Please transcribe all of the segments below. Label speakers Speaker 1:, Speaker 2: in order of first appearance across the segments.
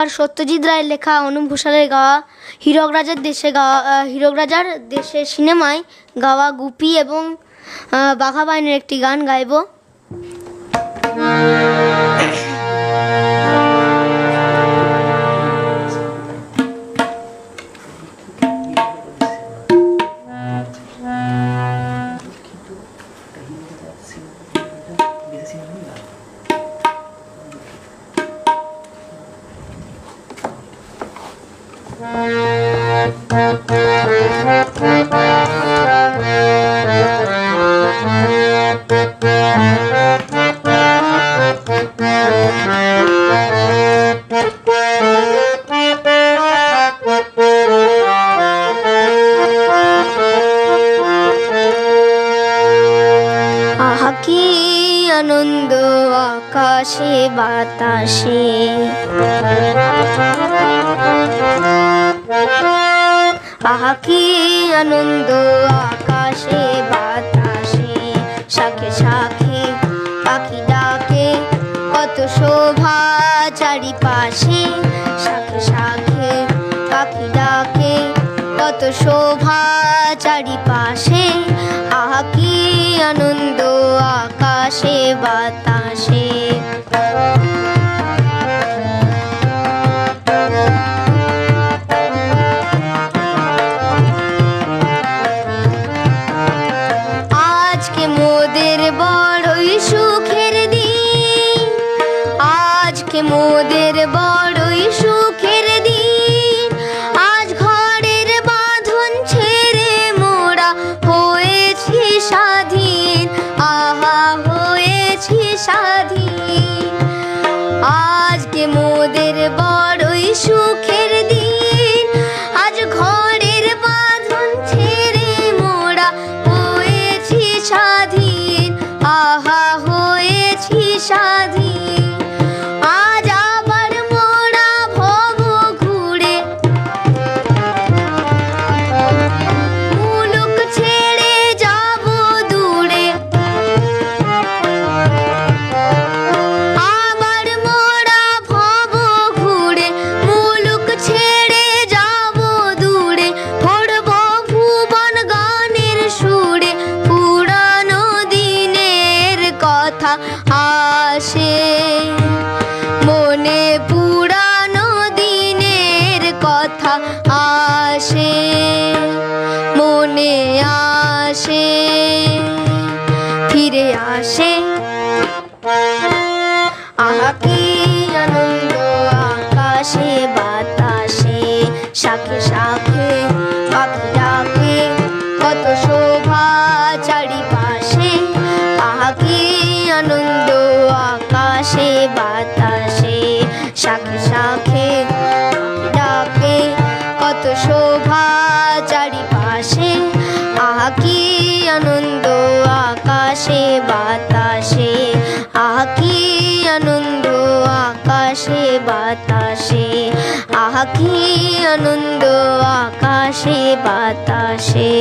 Speaker 1: আর সত্যজিৎ রায়ের লেখা অনুপ ঘোষালের গাওয়া, হিরক রাজার দেশে গাওয়া হিরক রাজার দেশে সিনেমায় গাওয়া গুপি এবং বাঘা বাইনের একটি গান গাইব। বাতাসে। আহা আনন্দ আকাশে, বাতাসে। শাখে শাখে পাখি ডাকে, কত শোভা চারিপাশে। শাখে শাখে পাখি ডাকে, কত শোভা আকাশে আহা কি আনন্দ আকাশে বাতাসে।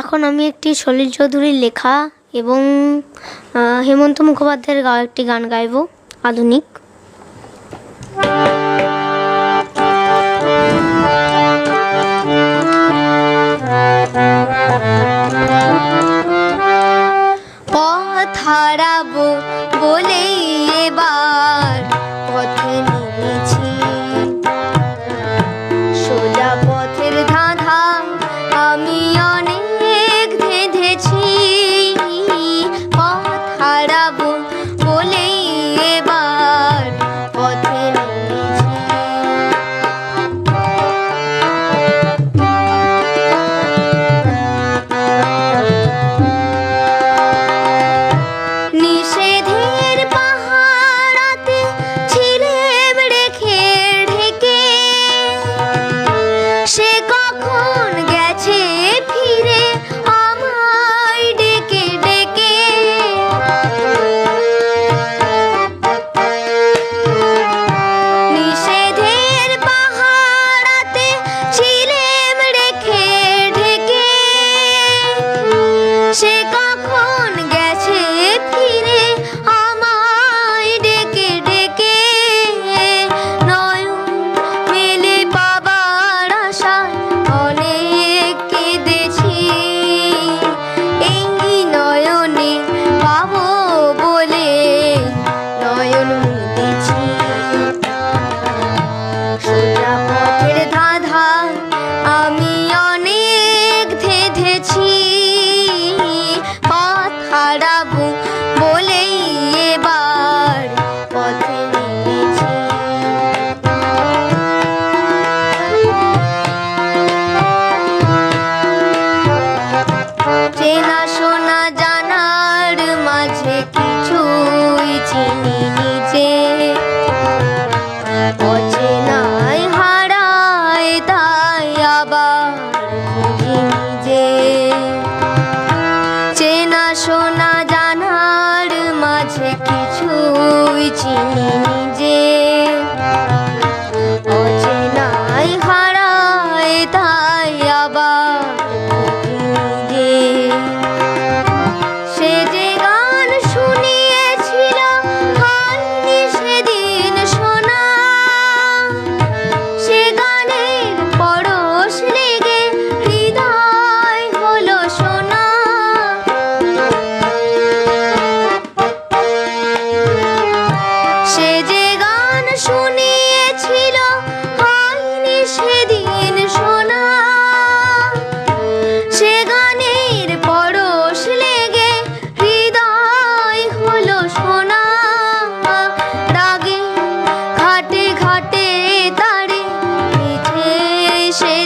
Speaker 1: এখন আমি একটি সলিল চৌধুরীর লেখা এবং হেমন্ত মুখোপাধ্যায়ের গাওয়া একটি গান গাইব আধুনিক।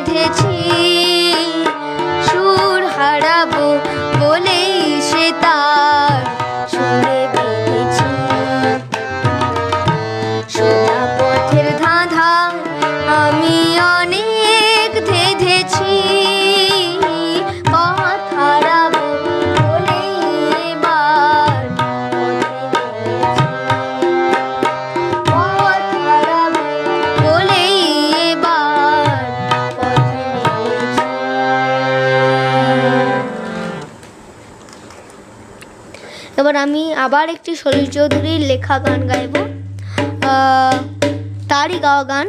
Speaker 1: বেঁধেছি আমি আবার একটি সলিল চৌধুরীর লেখা গান গাইব। তারই গাওয়া গান।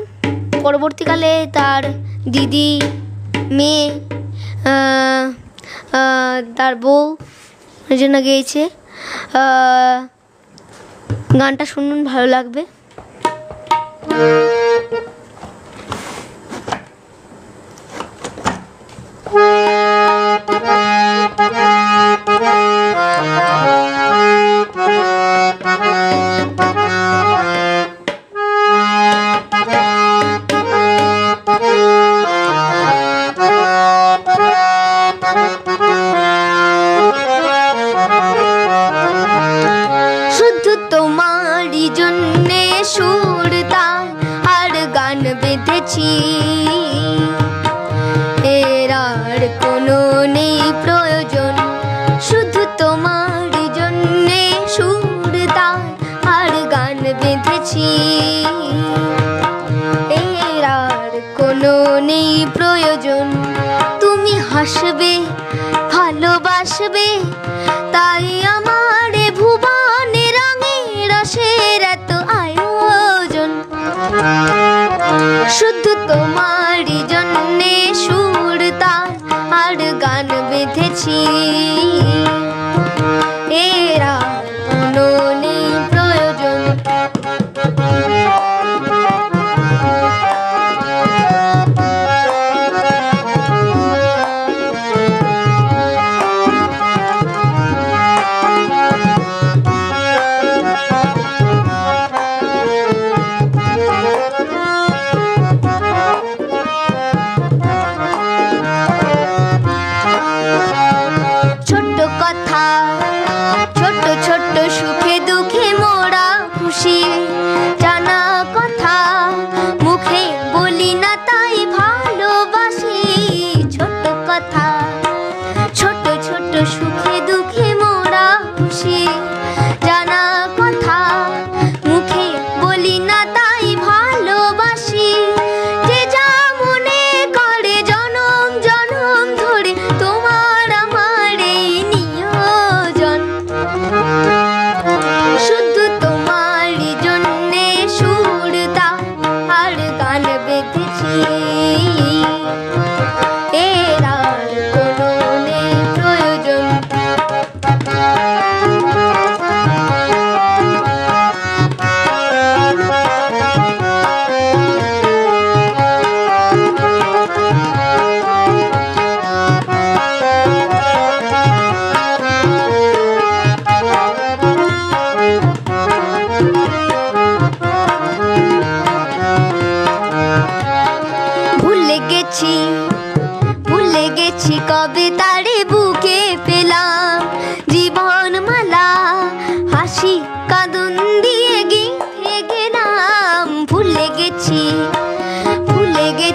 Speaker 1: পরবর্তীকালে তার দিদি, মেয়ে তার বউ জন্য গেয়েছে। গানটা শুনুন, ভালো লাগবে। বেঁধেছি এর আর কোনো নেই প্রয়োজন। তুমি হাসবে, ভালোবাসবে, তাই আমার এ ভুবনে রঙের রসের এত আয়োজন। শুধু তোমারই জন্যে সুর, তাল আর গান বেঁধেছি। এরা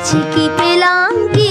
Speaker 1: গেছি কি পেলাম কি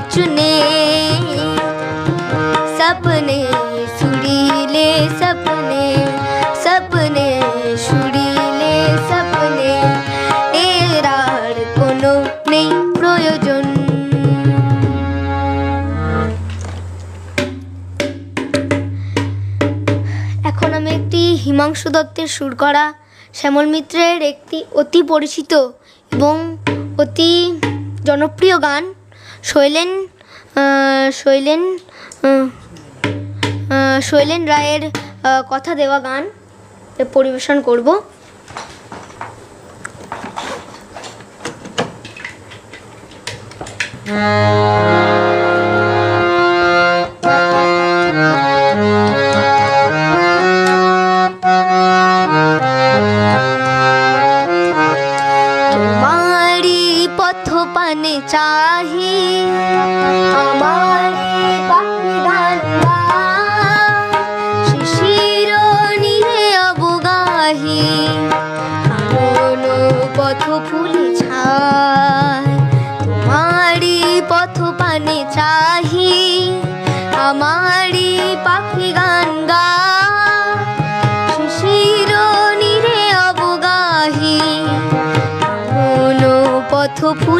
Speaker 1: चुने सपने सुरीले सपने सपने সুরিলে সপনে এর আর কোনো নেই প্রয়োজন এখন আমি একটি হিমাংশু দত্তের সুর করা শ্যামল মিত্রের একটি অতি পরিচিত এবং অতি জনপ্রিয় গান শৈলেন শৈলেন শৈলেন রায়ের কথা দেওয়া গান পরিবেশন করব। Música ผู้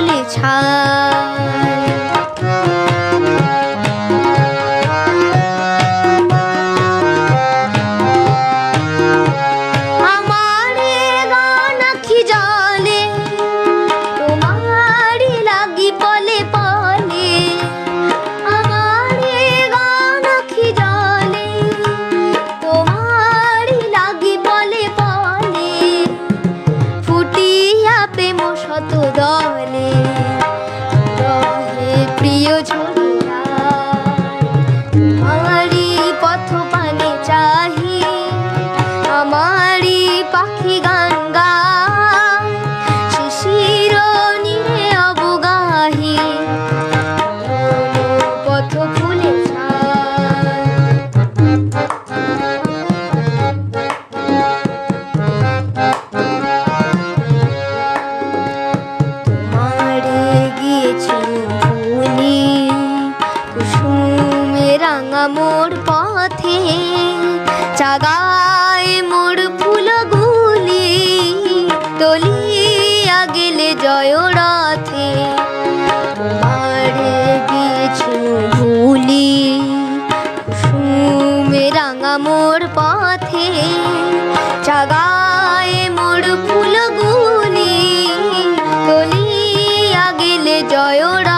Speaker 1: peor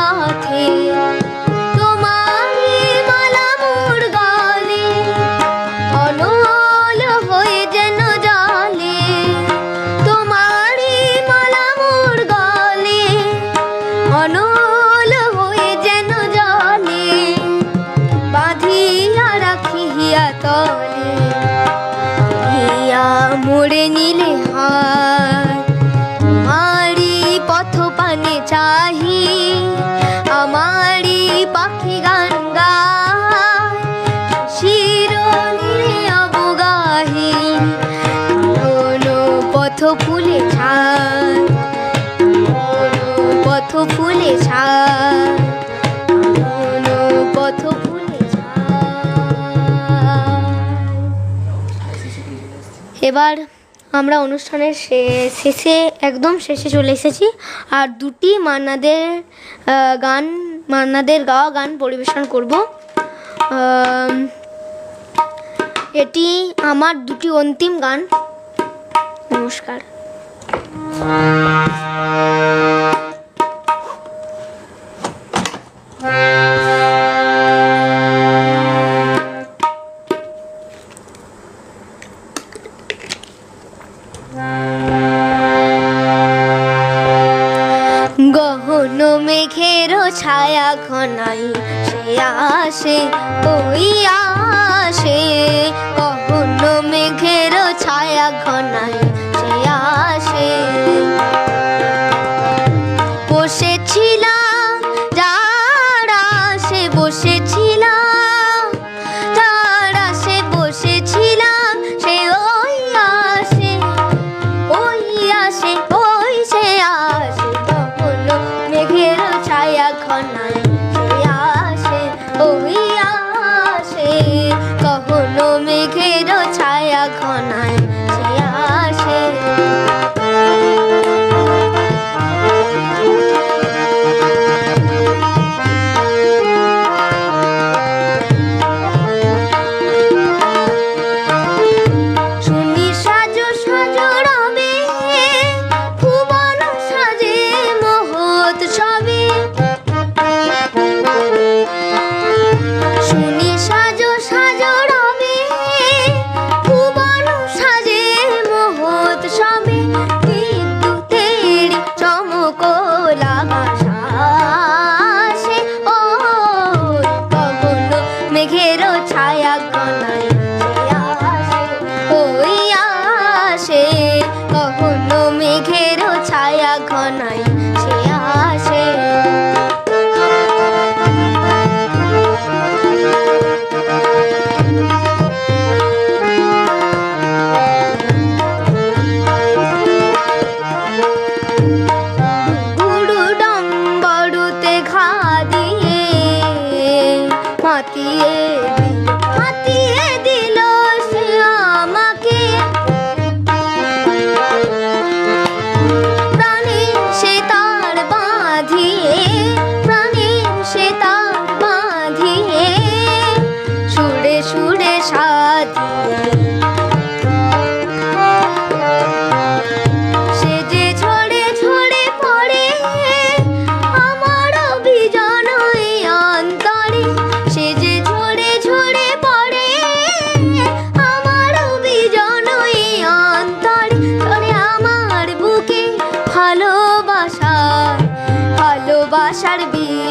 Speaker 1: এবার আমরা অনুষ্ঠানের শেষে, একদম শেষে চলে এসেছি। আর দুটি মান্নাদের গান, মান্নাদের গাওয়া গান পরিবেশন করব। এটি আমার দুটি অন্তিম গান। নমস্কার।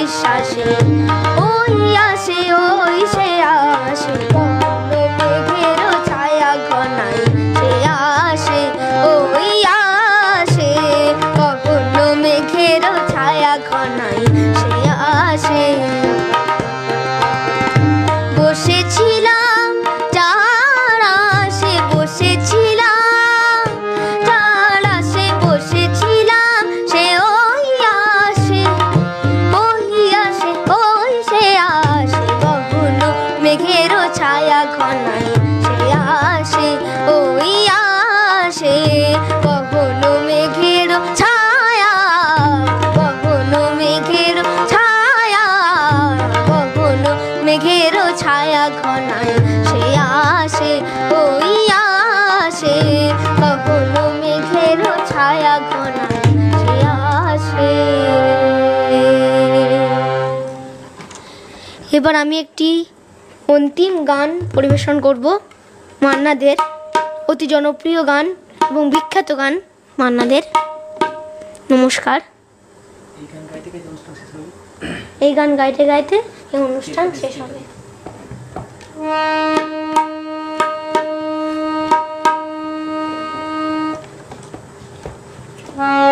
Speaker 1: নিঃশ্বাসে ওই আসে ওই সে এবার আমি একটি অন্তিম গান পরিবেশন করব মান্নাদের। অতি জনপ্রিয় গান এবং বিখ্যাত গান মান্নাদের। নমস্কার।
Speaker 2: এই গান গাইতে গাইতে
Speaker 1: এই অনুষ্ঠান শেষ হবে। Bye.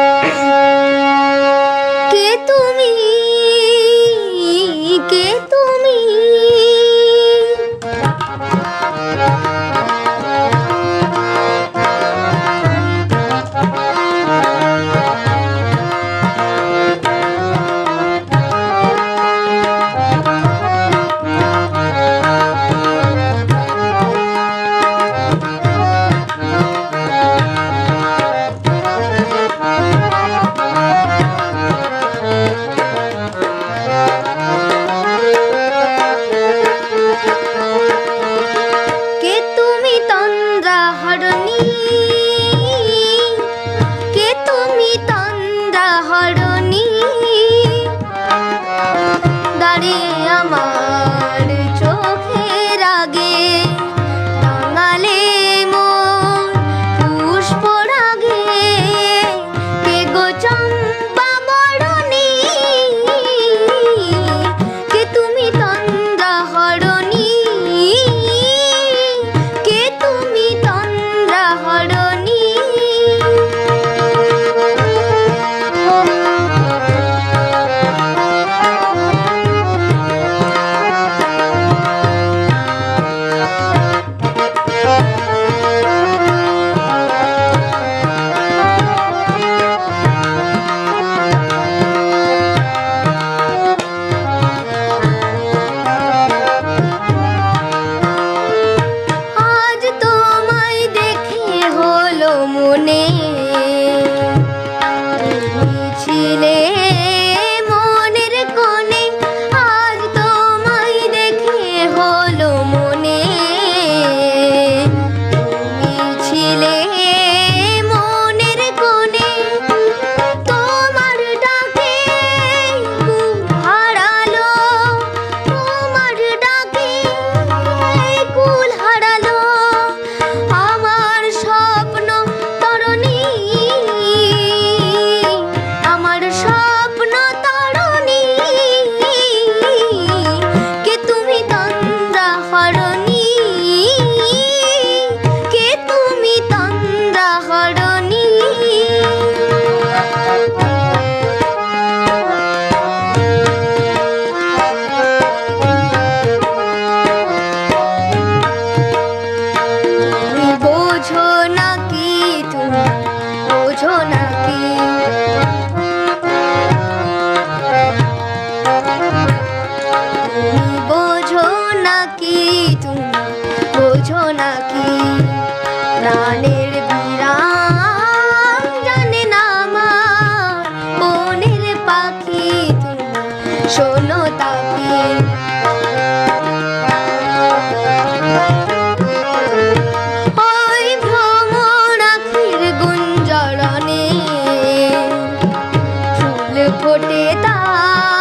Speaker 1: ঠোঁটে তার।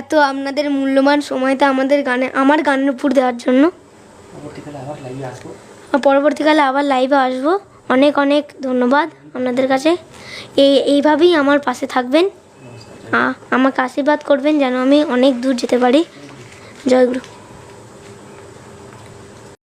Speaker 1: এত আপনাদের মূল্যবান সময়টা আমাদের গানে, আমার গানের উপর দেওয়ার জন্য।
Speaker 2: পরবর্তীকালে আবার লাইভে আসব।
Speaker 1: অনেক অনেক ধন্যবাদ আপনাদের কাছে। এই, এইভাবেই আমার পাশে থাকবেন। আমাকে আশীর্বাদ করবেন যেন আমি অনেক দূর যেতে পারি। জয় গুরু।